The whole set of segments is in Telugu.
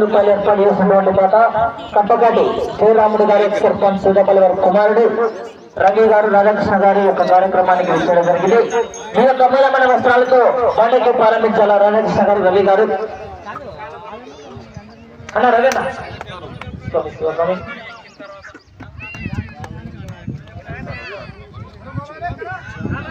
రూపాయలు ఏర్పాటు చేసినటువంటి పాట కప్పగడ్డి శ్రీరాముడు గారి సర్పంచ్ సూదపల్లి వారి కుమారుడు రవి గారు రాధాకృష్ణ గారి యొక్క కార్యక్రమానికి వచ్చేయడం జరిగింది మీ యొక్క అమూల్యమైన వస్త్రాలతో పండుగ ప్రారంభించాలా రాధాకృష్ణ గారు రవి గారు అన్న రవి అన్న స్వామి, శివస్వామి. కొంచెం కొంచెం సైడ్. ముందర ఎలా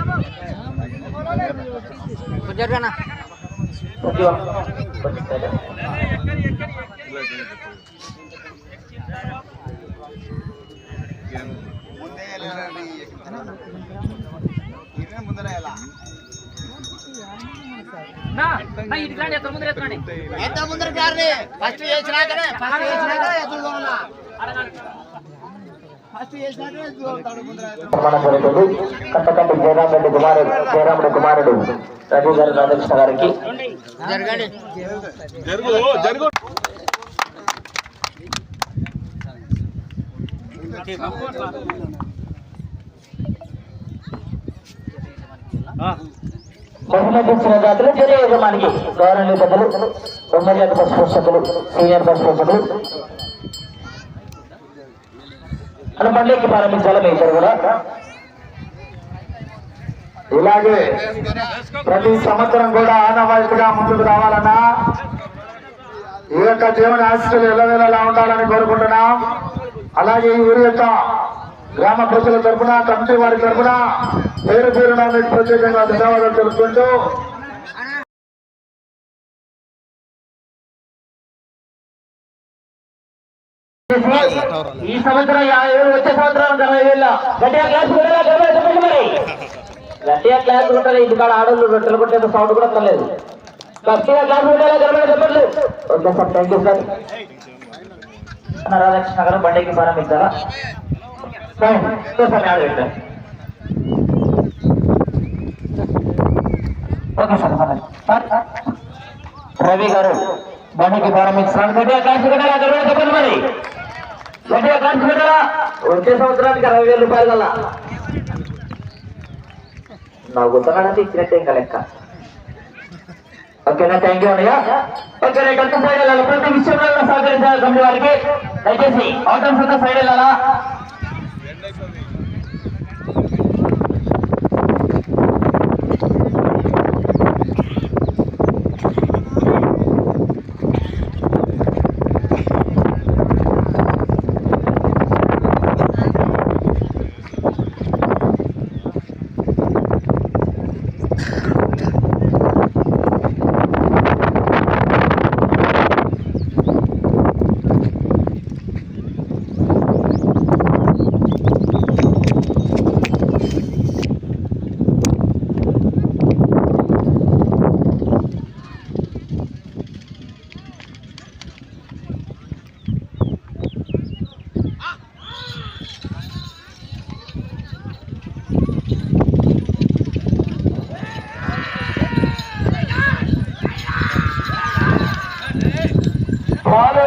ఎంత ముందర గారిని ఫస్ట్ చేసినాకనే ఫస్ట్ చేసినాకనే ఎదురు కొనాలా. ఫస్ట్ చేసినాకనే ఎదురు కొడతాడు ముందర ప్రమాణం జరుగుతుంది కట్టకంటి జయరాం రెడ్డి కుమారుడు కుమారుడు రవి గారు రాధాకృష్ణ గారికి. జరగండి జరుగు జరుగు. బహుమతి ఇచ్చిన జాతులు జరిగే యజమానికి గౌరవనీయ పెద్దలు బొమ్మజాతి బస్ పోషకులు సీనియర్ బస్ పోషకులు అని మళ్ళీకి ప్రారంభించాలి ఇద్దరు కూడా? ఇలాగే ప్రతి సంవత్సరం కూడా ఆనవాయితీగా ముందుకు రావాలన్నా ఈ యొక్క దేవుని ఆశీస్సులు ఎల్లవేళలా ఉండాలని కోరుకుంటున్నాం. అలాగే ఈ ఊరి యొక్క గ్రామ ప్రజల తరపున కమిటీ వారి తరఫున పేరు పేరున మీకు ప్రత్యేకంగా ధన్యవాదాలు తెలుపుకుంటూ ఈ సంవత్సరం యాభై వేలు వచ్చే సంవత్సరం అరవై వేల. గట్టిగా క్లాస్ గట్టిగా చెప్పండి మరి. గట్టిగా క్లాస్ కొట్టాలి ఇంటికాడ ఆడోళ్ళు రొట్టెలు కొట్టే సౌండ్ కూడా వస్తలేదు గట్టిగా క్లాస్ కొట్టాలా గర్భంగా చెప్పండి okay sir thank you sir అన్న రాధాకృష్ణ బండికి ప్రారంభించారా ఫైన్. చూస్తాను ఆడ పెట్టాను ఓకే సార్ సార్. రవి గారు బండికి ప్రారంభించారు గట్టిగా క్లాస్ కొట్టాలా గర్భంగా చెప్పండి మరి. గట్టిగా ఖర్చు పెట్టారా వచ్చే సంవత్సరానికి అరవై వేల రూపాయలు కల్లా నా గుర్తున్నాడంటే ఇచ్చినట్టే ఇంకా లెక్క. ఓకేనా థ్యాంక్ యూ అన్నయ్య. ఓకే కట్టు సైడ్ వెళ్ళాలి. ప్రతి విషయంలో సహకరించాలి కంపెనీ వారికి. దయచేసి అవసరం సైడ్ వెళ్ళాలా వాళ్ళు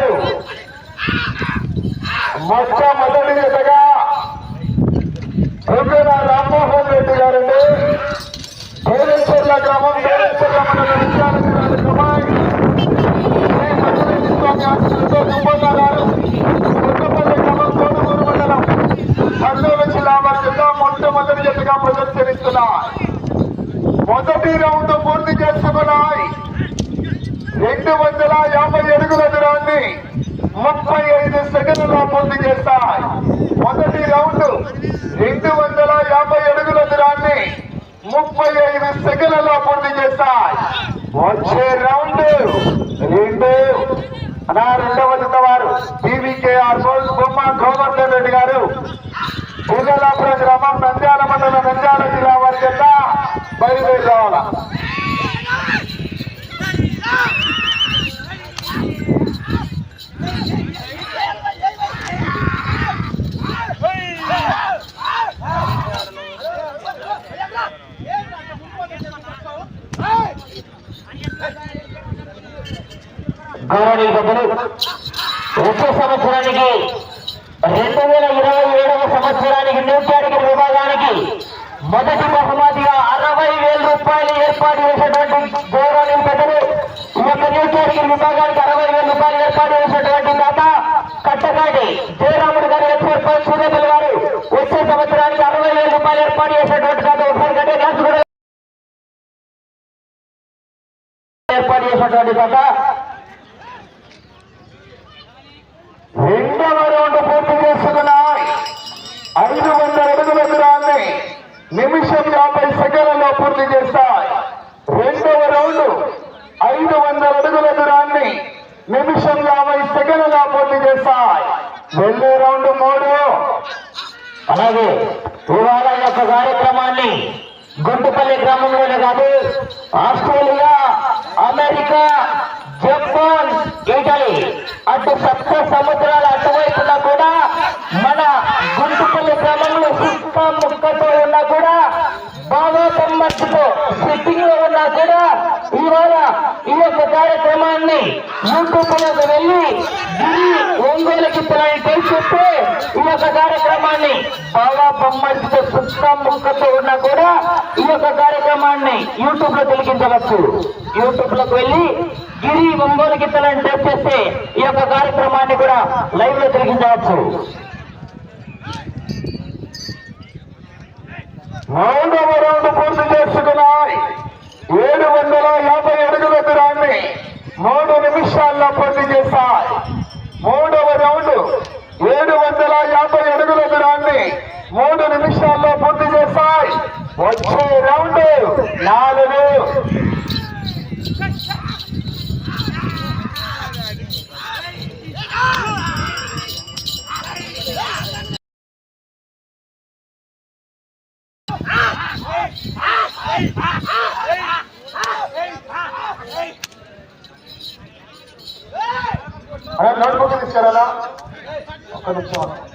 మొట్టమొదటి జతగా రుద్ర రామ్మోహన్ రెడ్డి గారండి పేరెంచర్ల గ్రామం పేరెంచర్ల మండలం విద్యార్థి కార్యక్రమం శ్రీ మధురెడ్డి స్వామి ఆశీస్సులతో దుబ్బన్న గారు కొత్తపల్లి గ్రామం కోడుమూరు మండలం కర్నూలు జిల్లా వారి జిల్లా మొట్టమొదటి జతగా ప్రదర్శనిస్తున్నాయి మొదటి రౌండ్ పూర్తి చేసుకున్నాయి. రెండు వందల యాభై అడుగుల దూరాన్ని ముప్పై ఐదు సెకండ్లలో పూర్తి చేస్తాయి. మొదటి రౌండ్ రెండు వందల యాభై అడుగుల దూరాన్ని ముప్పై ఐదు సెకండ్లలో పూర్తి చేస్తాయి. వచ్చే రౌండ్ రెండు నా రెండవ వారు టీవీకేఆర్ బొమ్మ గోవర్ధన్ రెడ్డి గారు. పూజలాపురం గ్రామం నంద్యాల మండలం నంద్యాల జిల్లా వారి చేత బయలుదేరి రావాలా గౌరవ సంవత్సరానికి రెండు వేల ఇరవై ఏడవ సంవత్సరానికి న్యూట్యాడికల్ విభాగానికి మొదటి পাইলে ఉన్నాయి యూట్యూబ్లో తొలగించవచ్చు యూట్యూబ్లోకి వెళ్ళి గిరి ఒంగోలు గిత్తలను టైప్ చేస్తే ఈ యొక్క కార్యక్రమాన్ని కూడా లైవ్లో తిలికించవచ్చు మూడవ రౌండ్ పూర్తి చేసుకున్న ఏడు వందల యాభై అడుగుల దూరాన్ని మూడు నిమిషాల్లో పూర్తి చేశాయి. మూడవ రౌండ్ ఏడు వందల యాభై అడుగుల దూరాన్ని మూడు నిమిషాల్లో పూర్తి చేశాయి. వచ్చే రౌండ్ నాలుగు. అలా నోట్బుక్ తీసుకెళ్ళాలా? ఒక్క నిమిషం.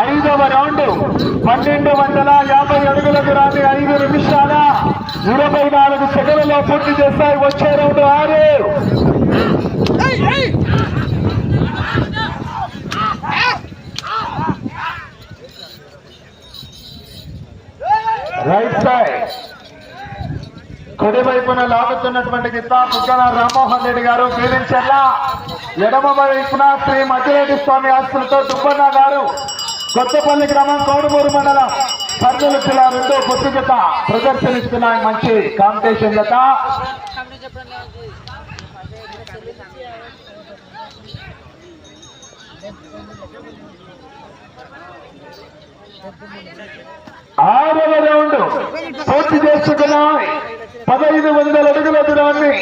ఐదవ రౌండ్ పన్నెండు వందల యాభై అడుగుల దూరాన్ని ఐదు నిమిషాల ఇరవై నాలుగు సెకండ్లో పూర్తి చేస్తాయి. వచ్చే రౌండ్ ఆరు. Right side. కుడివైపున లాగుతున్నటువంటి గిత్తా బుగ్గన రామ్మోహన్ రెడ్డి గారు ఫీలింగ్ ఎడమ వైపున శ్రీ మధ్యరెడ్డి స్వామి ఆస్తులతో దుబ్బన్న గారు. కొత్తపల్లి గ్రామం కోడుమూరు మండలం కర్నూలు జిల్లా రెండో గుర్తు జత మంచి కాంపిటీషన్ జత. ఆరవ రౌండ్ పూర్తి చేసుకున్నాయి పదహైదు వందల అడుగుల దూరాన్ని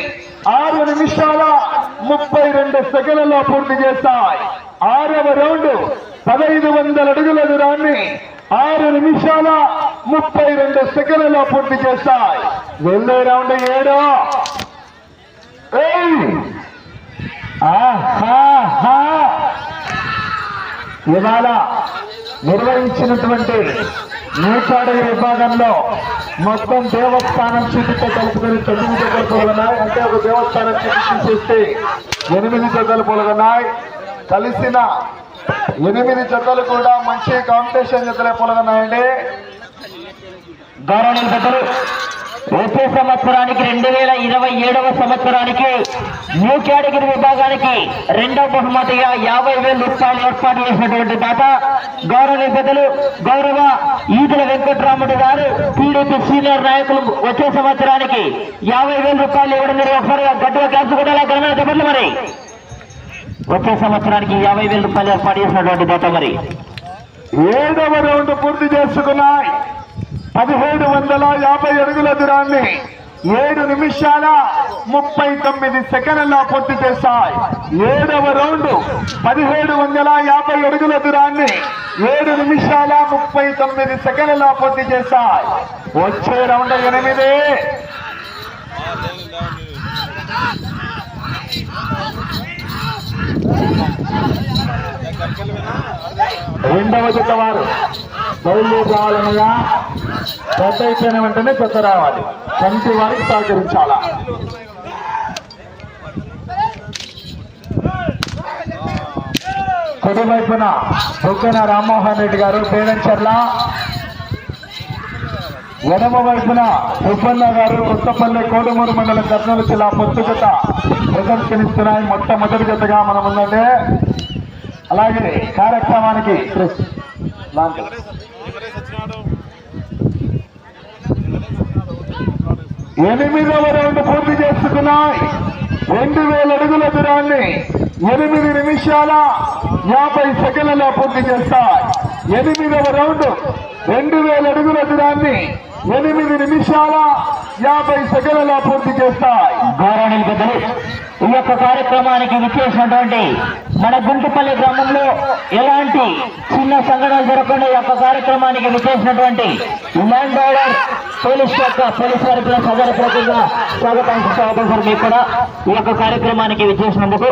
ఆరు నిమిషాల ముప్పై రెండు సెకండ్లలో పూర్తి చేస్తాయి. ఆరవ రౌండ్ పదహైదు వందల అడుగుల దూరాన్ని ఆరు నిమిషాల ముప్పై రెండు సెకండ్లలో పూర్తి చేస్తాయి వెళ్ళే రౌండ్ ఏడో. ఇవాళ నిర్వహించినటువంటి నూటాడవి విభాగంలో మొత్తం దేవస్థానం చుట్టూ కలుపుకొని తొమ్మిది జతలు పొలగన్నాయి. అంటే ఒక దేవస్థానం చుట్టూ చూస్తే ఎనిమిది జతలు పొలగన్నాయి. కలిసిన ఎనిమిది జతలు కూడా మంచి కాంపిటీషన్ జతలే పొలగన్నాయండి. గౌరవనీయ పెద్దలు వచ్చే సంవత్సరానికి రెండు వేల ఇరవై ఏడవ సంవత్సరానికి న్యూ కేటగిరీ విభాగానికి రెండవ బహుమతిగా యాభై వేల రూపాయలు ఏర్పాటు చేసినటువంటి దాత గౌరవ పెద్దలు గౌరవ ఈదుల వెంకటరాముడు గారు టీడీపీ సీనియర్ నాయకులు వచ్చే సంవత్సరానికి యాభై వేల రూపాయలు ఇవ్వడం జరిగిన ఒకసారి గట్టిగా క్లాస్ కూడా ఘనమైన మరి. వచ్చే సంవత్సరానికి యాభై వేల రూపాయలు ఏర్పాటు చేసినటువంటి దాత మరి. ఏడవ రౌండ్ పూర్తి చేసుకున్నాయి. పదిహేడు వందల యాభై అడుగుల దూరాన్ని ఏడు నిమిషాల ముప్పై తొమ్మిది సెకండ్ల పూర్తి చేశాయి. ఏడవ రౌండ్ పదిహేడు వందల యాభై అడుగుల దూరాన్ని ఏడు నిమిషాల ముప్పై తొమ్మిది సెకండ్ల పూర్తి చేశాయి. వచ్చే రౌండ్ ఎనిమిది. రెండవ జట్ల వారు బయలుదేరి రావాలనగా పెద్ద అయిపోయిన వెంటనే పెద్ద రావాలి. కంటి వారికి సహకరించాలా? కుడి వైపున బొగ్గన రామ్మోహన్ రెడ్డి గారు పేరంచర్ల ఎడమ వైపున సుబ్బన్న గారు కొత్తపల్లి కోడుమూరు మండలం కర్నూలు జిల్లా పొత్తుగత ప్రదర్శనిస్తున్నాయి మొట్టమొదటి జతగా మనం ఉందంటే అలాగే కార్యక్రమానికి ఎనిమిదవ రౌండ్ పూర్తి చేసుకున్నాయి. రెండు వేల అడుగుల దూరాన్ని ఎనిమిది నిమిషాల యాభై సెకండ్లలో పూర్తి చేస్తాయి. ఎనిమిదవ రౌండ్ రెండు వేల అడుగుల దూరాన్ని ఎనిమిది నిమిషాల యాభై సెకండ్లలో పూర్తి చేస్తాయి. గౌరవనీయులు పెద్దలు ఈ యొక్క కార్యక్రమానికి విచ్చేసినటువంటి మన గుంటుపల్లి గ్రామంలో ఎలాంటి చిన్న సంఘటనలు జరగకుండా ఈ యొక్క కార్యక్రమానికి విచ్చేసినటువంటి ల్యాండ్ ఆర్డర్ పోలీస్ శాఖ పోలీస్ వారికి కూడా ప్రతిగా స్వాగతం స్వాగతం సార్ మీకు కూడా ఈ యొక్క కార్యక్రమానికి విచ్చేసినందుకు.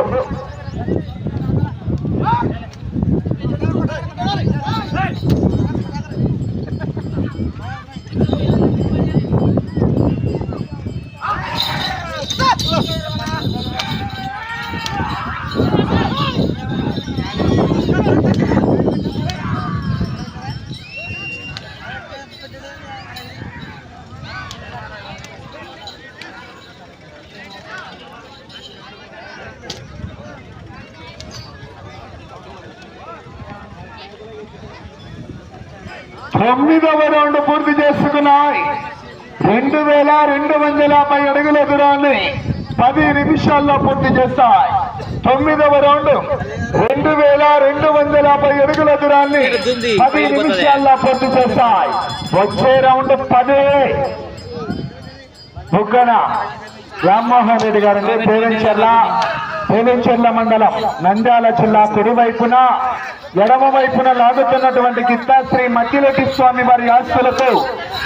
తొమ్మిదవ రౌండ్ పూర్తి చేసుకున్నాయి. రెండు వేల రెండు వందల యాభై అడుగుల దూరాన్ని పది నిమిషాల్లో పూర్తి చేస్తాయి. తొమ్మిదవ రౌండ్ రెండు వేల రెండు వందల యాభై అడుగుల దూరాన్ని పది నిమిషాల్లో పూర్తి చేస్తాయి. వచ్చే రౌండ్ పదే. బుగ్గన రామ్మోహన్ రెడ్డి గారండి పేరెంచర్ల పేరెంచర్ల మండలం నంద్యాల జిల్లా కుడివైపున ఎడమ వైపున లాగుతున్నటువంటి కిత్తాశ్రీ మట్టిరెడ్డి స్వామి వారి ఆస్తులకు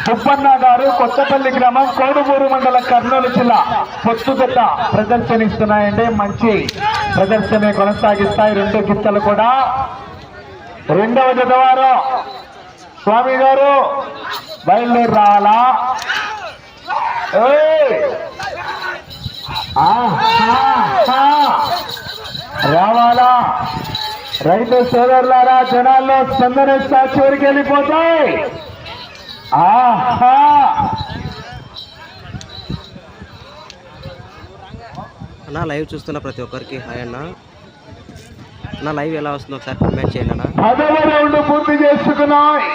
సుబ్బన్న గారు కొత్తపల్లి గ్రామం కోడుమూరు మండలం కర్నూలు జిల్లా పొత్తుగట్ట ప్రదర్శనిస్తున్నాయండి. మంచి ప్రదర్శన కొనసాగిస్తాయి రెండు గిత్తలు కూడా. రెండవ జతవారు స్వామి గారు బయలుదేరి రావాలా రావాలా? రైతు సోదరులారా జనాల్లో స్పందన చివరికి వెళ్ళిపోతాయి. ఆహా! అన్న లైవ్ చూస్తున్న ప్రతి ఒక్కరికి హాయ్ అన్న. నా లైవ్ ఎలా వస్తుందో ఒకసారి కామెంట్ చేయండి అన్న. పదవ రౌండ్ పూర్తి చేసుకున్నాయి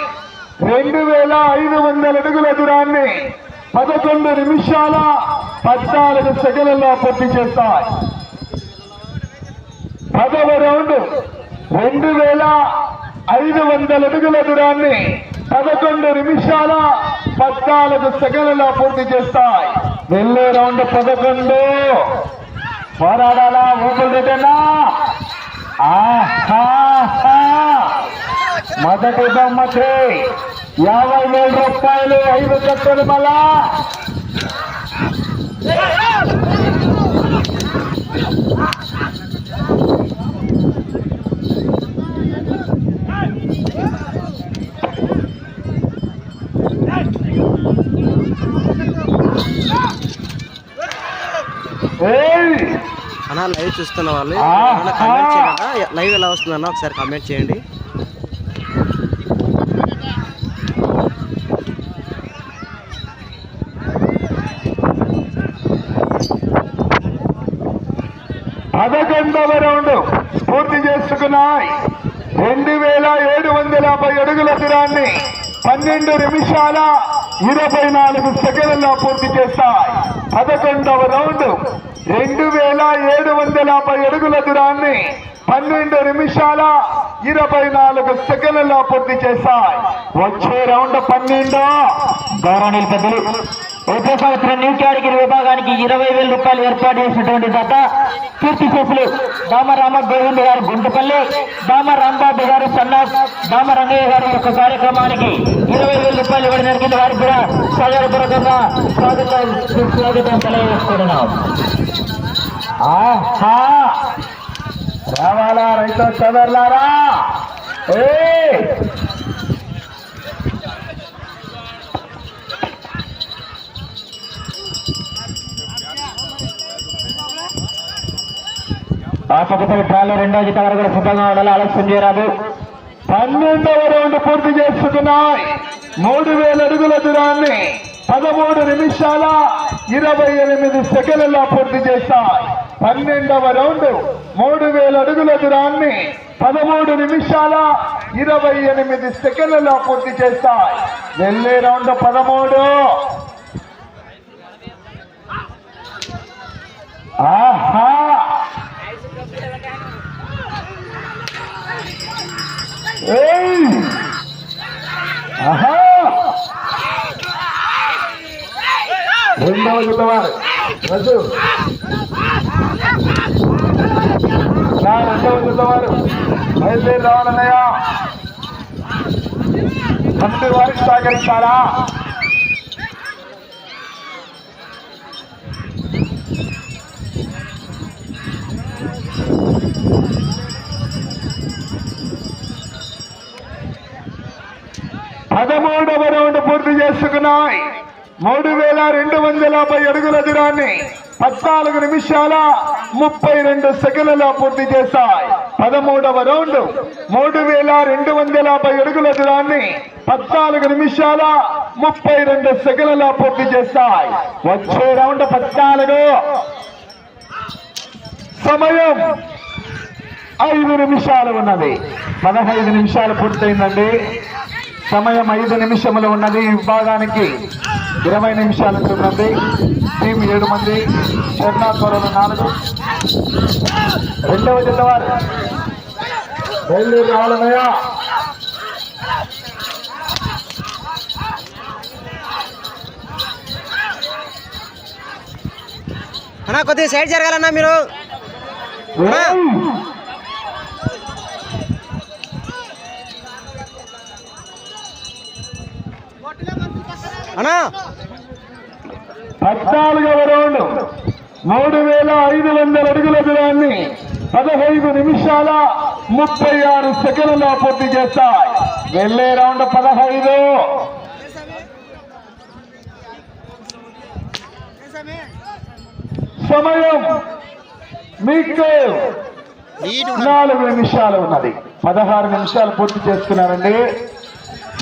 రెండు వేల ఐదు వందల అడుగుల దూరాన్ని పదకొండు నిమిషాల పద్నాలుగు సెకండ్లలో పూర్తి చేస్తాయి పదవ రౌండ్ రెండు వేల ఐదు వందల అడుగుల దూరాన్ని పదకొండు నిమిషాల పద్నాలుగు సెకండ్ల పూర్తి చేస్తాయి. వెళ్ళే రౌండ్ పదకొండు. పోరాడాలా ఊపిరిటనా మొదటి బొమ్మకి యాభై వేల రూపాయలు ఐదు కట్టలు మళ్ళా. అన్నా లైవ్ చూస్తున్న వాళ్ళు కామెంట్ అన్నా. లైవ్ ఎలా వస్తుందన్నా ఒకసారి కామెంట్ చేయండి. పదకొండవ రౌండ్ పూర్తి చేసుకున్నాయి. రెండు వేల ఏడు వందల యాభై అడుగుల దూరాన్ని పన్నెండు నిమిషాల ఇరవై నాలుగు సెకండ్ల పూర్తి చేస్తాయి. పదకొండవ రౌండ్ రెండు వేల ఏడు వందల యాభై అడుగుల దూరాన్ని పన్నెండు నిమిషాల ఇరవై నాలుగు సెకండ్లలో పూర్తి చేశాయి. వచ్చే రౌండ్ పన్నెండు. గౌరవనీయులు పెద్దలు. వచ్చే సంవత్సరం న్యూ కేటగిరీ విభాగానికి ఇరవై వేల రూపాయలు ఏర్పాటు చేసినటువంటి గత కీర్తి చేసులు దామరామ గోవింద్ గారు గుంటపల్లి దామ రాంబాబు గారు సన్నా దామ రంగయ్య గారు యొక్క కార్యక్రమానికి ఇరవై వేల రూపాయలు ఇవ్వడం జరిగింది. వారికి కూడా సాగరపూర్వకంగా స్వాగతం స్వాగతం తెలియజేసుకుంటున్నాం ఆహా రావాలా రైతు సదర్లారా? ఏ ఆ పక్కన ట్రాలో రెండో జత వరకు కూడా సిద్ధంగా ఉండాలి. ఆలస్యం చేయరాదు పన్నెండవ రౌండ్ పూర్తి చేసుకున్నాయి మూడు వేల అడుగుల దూరాన్ని పదమూడు నిమిషాల ఇరవై ఎనిమిది సెకండ్లలో పూర్తి చేస్తాయి. పన్నెండవ రౌండ్ మూడు వేల అడుగుల దూరాన్ని పదమూడు నిమిషాల ఇరవై ఎనిమిది సెకండ్లలో పూర్తి చేస్తాయి. వెళ్ళే రౌండ్ పదమూడు. ఆహా! రెండవ జతవారు రజు. నా రెండవ జతవారు బయలుదేరి రావాలన్నయ్యా. తండ్రి వారికి సహకరించారా పదమూడవ రౌండ్ పూర్తి చేసుకున్నాయి. మూడు వేల రెండు వందల యాభై అడుగుల దూరాన్ని పద్నాలుగు నిమిషాల ముప్పై రెండు సెకండ్లలో పూర్తి చేశాయి. పదమూడవ రౌండ్ మూడు వేల రెండు వందల యాభై అడుగుల దూరాన్ని పద్నాలుగు నిమిషాల ముప్పై రెండు సెకండ్లలో పూర్తి చేశాయి. వచ్చే రౌండ్ పద్నాలుగు. సమయం ఐదు నిమిషాలు ఉన్నది. పదహైదు నిమిషాలు పూర్తయిందండి. సమయం ఐదు నిమిషములు ఉన్నది. ఈ విభాగానికి ఇరవై నిమిషాలు ఉన్నది టీం ఏడు మంది చెర్నాపురం నాలుగు. రెండవ జత వారు. బయలుదేరి రావాలన్నయ్య అన్నా కొద్దిగా సైడ్ జరగాలన్నా మీరు. పద్నాలుగవ రౌండ్. మూడు వేల ఐదు వందల అడుగుల దూరాన్ని పదహైదు నిమిషాల ముప్పై ఆరు సెకండ్ల పూర్తి చేస్తాయి. వెళ్ళే రౌండ్ పదహైదు. సమయం మీకు నాలుగు నిమిషాలు ఉన్నది. పదహారు నిమిషాలు పూర్తి చేసుకున్నారండి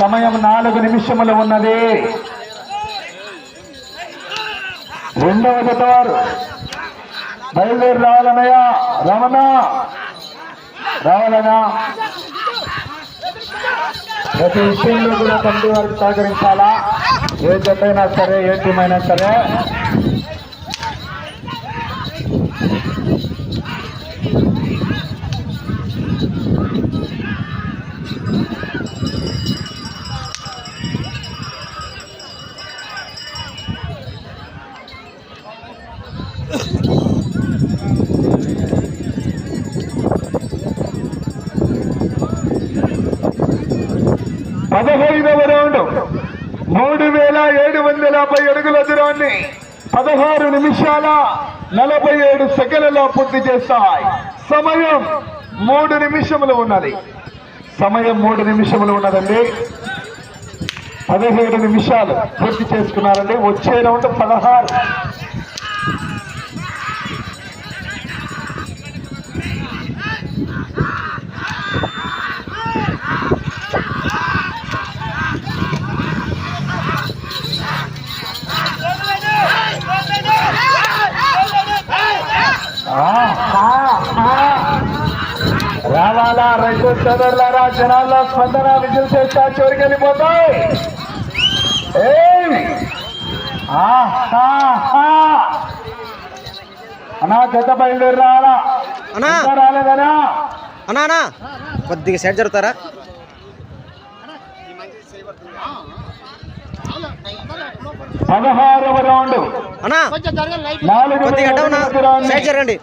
సమయం నాలుగు నిమిషములు ఉన్నది. రెండవ జత బయలుదేరి రావాలన్నయ్య రమణ. రావాలన్నా ప్రతి విషయంలో కూడా తండ్రి వారికి సహకరించాలా? ఏ జత అయినా సరే ఏ టీం అయినా సరే. ఏడు వందల యాభై అడుగుల దూరాన్ని పదహారు నిమిషాల నలభై ఏడు సెకండ్లలో పూర్తి చేస్తాయి. సమయం మూడు నిమిషములు ఉన్నది. సమయం మూడు నిమిషములు ఉన్నదండి. పదిహేడు నిమిషాలు పూర్తి చేసుకున్నారండి. వచ్చే రౌండ్ పదహారు. రావాలా రైతు సోదరులారా జనాల్లో స్పందన విజయం చేస్తా చివరికి వెళ్ళిపోతాయి! అన్నా జత బయలుదేరి రావాలా? రాలేదనా అన్నా కొద్దిగా సైడ్ జరుగుతారా? పదహారవ రౌండ్. అన్నా కొద్దిగా సైడ్ జరగండి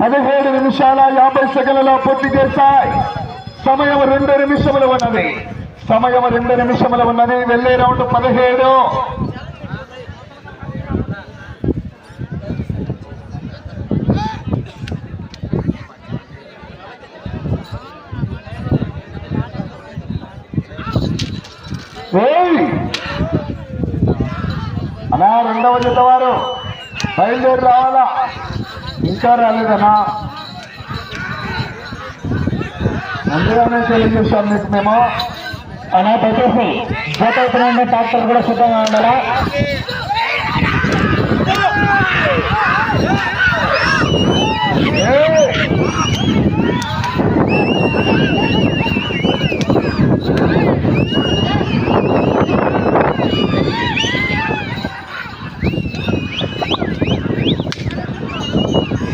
పదిహేడు నిమిషాల యాభై సెకండ్లలో పూర్తి చేశాయి. సమయం రెండు నిమిషములు ఉన్నది. సమయం రెండు నిమిషములు ఉన్నది. వెళ్ళే రౌండ్ పదిహేడు ఏయ్! అన్నా రెండవ జత వారు. బయలుదేరి రావాలా? ఇంకా రాలేదనా? ముందుగానే తెలియజేస్తాం మీకు మేము. అలా దయచేసి జత అవుతున్న ట్రాక్టర్ కూడా సిద్ధంగా ఉండాలా?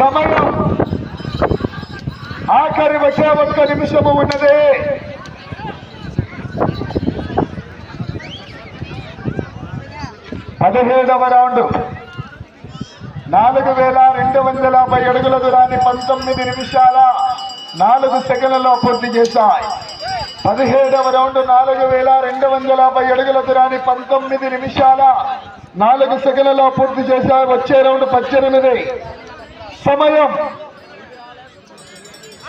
సమయం. ఆఖరి వచ్చే ఒక్క నిమిషము ఉన్నది. పదిహేడవ రౌండ్. నాలుగు వేల రెండు వందల యాభై అడుగుల దూరాన్ని పంతొమ్మిది నిమిషాల నాలుగు సెకండ్లలో పూర్తి చేశాయి. పదిహేడవ రౌండ్ నాలుగు వేల రెండు వందల యాభై అడుగుల దూరాన్ని పంతొమ్మిది నిమిషాల నాలుగు సెకండ్లలో పూర్తి చేశాయి. వచ్చే రౌండ్ పద్దెనిమిది. సమయం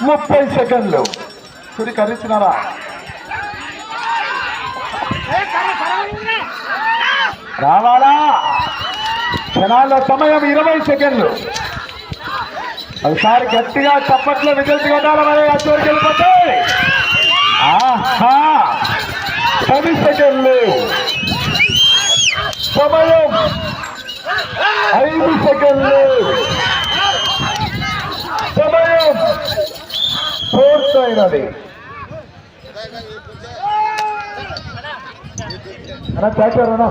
ముప్పై సెకండ్లు. సుడి కర్రిస్తున్నారా రావాలా? క్షణాల సమయం ఇరవై సెకండ్లు. ఒకసారి గట్టిగా చప్పట్లో విజల్సి కొట్టాలి మరి? ఆ వెళ్ళిపోతే? ఆహా! పది సెకండ్లు. సమయం ఐదు సెకండ్లు. సమయం పూర్తయినది. అన్న చాచారన్నా అలా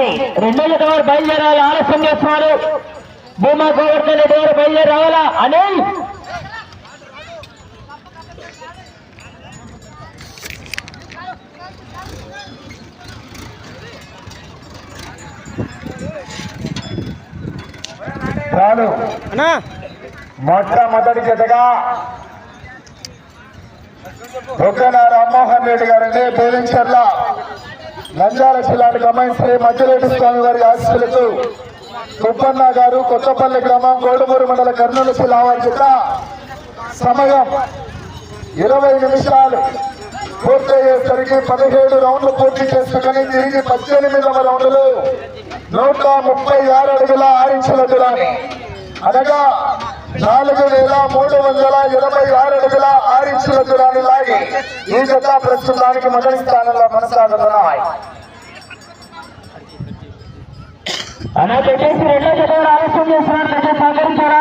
దయచేసి రెండో జత వారు బయలుదేరాలి ఆలస్యం చేస్తున్నారు. భూమా గోవర్ధన్ రెడ్డి గారు బయలుదేరి రావాలా అనిల్? చాలు అన్నా. మొట్టమొదటి జతగా బొగ్గన రామ్మోహన్ రెడ్డి గారండి బోధించర్ల నంద్యాల జిల్లాకు గమని శ్రీ మధ్యరెడ్డి స్వామి వారి ఆశీస్సులకు సుబ్బన్న గారు కొత్తపల్లి గ్రామం గోడుమూరు మండల కర్నూలు జిల్లా వారి జత సమయం ఇరవై నిమిషాలు పూర్తయ్యేసరికి పదిహేడు రౌండ్లు పూర్తి చేసుకుని తిరిగి పద్దెనిమిదవ రౌండ్లు నూట ముప్పై ఆరు అడుగుల ఆరించిన దూరాన్ని. అనగా నాలుగు వేల మూడు వందల ఇరవై ఆరు అడుగుల ఆరు ఇంచుల దూరాన్ని లాగి ఈ జత ప్రస్తుతానికి మొదటి స్థానంలో కొనసాగుతున్నాయి. అలా పెట్టేసి రెండో జత ఆలస్యం చేస్తున్నారు.